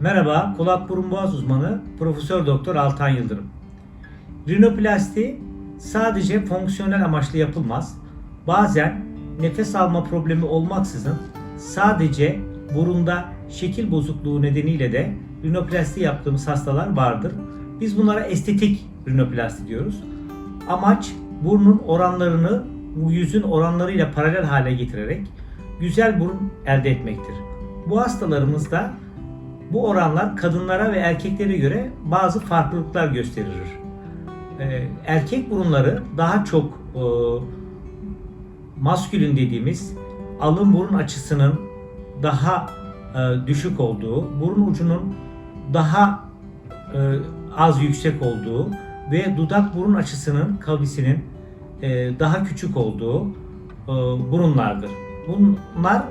Merhaba, kulak burun boğaz uzmanı Profesör Doktor Altan Yıldırım. Rinoplasti sadece fonksiyonel amaçlı yapılmaz. Bazen nefes alma problemi olmaksızın sadece burunda şekil bozukluğu nedeniyle de rinoplasti yaptığımız hastalar vardır. Biz bunlara estetik rinoplasti diyoruz. Amaç burnun oranlarını bu yüzün oranlarıyla paralel hale getirerek güzel burun elde etmektir. Bu hastalarımızda bu oranlar kadınlara ve erkeklere göre bazı farklılıklar gösterir. Ee, erkek burunları daha çok e, maskülin dediğimiz alın burun açısının daha e, düşük olduğu, burun ucunun daha e, az yüksek olduğu ve dudak burun açısının kavisinin e, daha küçük olduğu e, burunlardır. Bunlar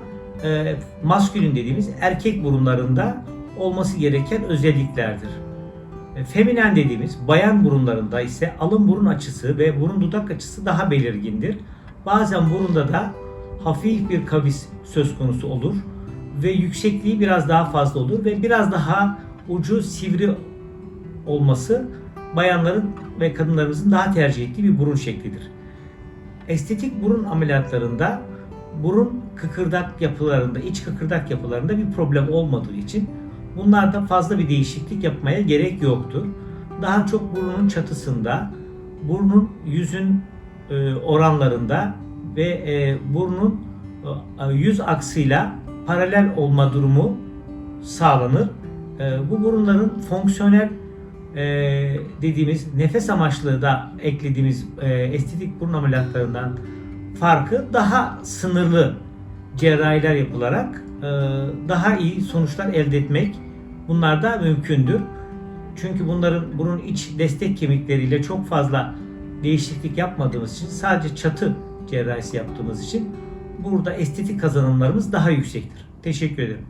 e, maskülin dediğimiz erkek burunlarında olması gereken özelliklerdir. E, Feminen dediğimiz bayan burunlarında ise alın burun açısı ve burun dudak açısı daha belirgindir. Bazen burunda da hafif bir kavis söz konusu olur ve yüksekliği biraz daha fazla olur ve biraz daha ucu sivri olması bayanların ve kadınlarımızın daha tercih ettiği bir burun şeklidir. Estetik burun ameliyatlarında burun kıkırdak yapılarında, iç kıkırdak yapılarında bir problem olmadığı için bunlarda fazla bir değişiklik yapmaya gerek yoktur. Daha çok burnun çatısında, burnun yüzün e, oranlarında ve e, burnun e, yüz aksıyla paralel olma durumu sağlanır. Bu burunların fonksiyonel dediğimiz nefes amaçlı da eklediğimiz estetik burun ameliyatlarından farkı daha sınırlı cerrahiler yapılarak e, daha iyi sonuçlar elde etmek bunlar da mümkündür. Çünkü bunların burun iç destek kemikleriyle çok fazla değişiklik yapmadığımız için sadece çatı cerrahisi yaptığımız için burada estetik kazanımlarımız daha yüksektir. Teşekkür ederim.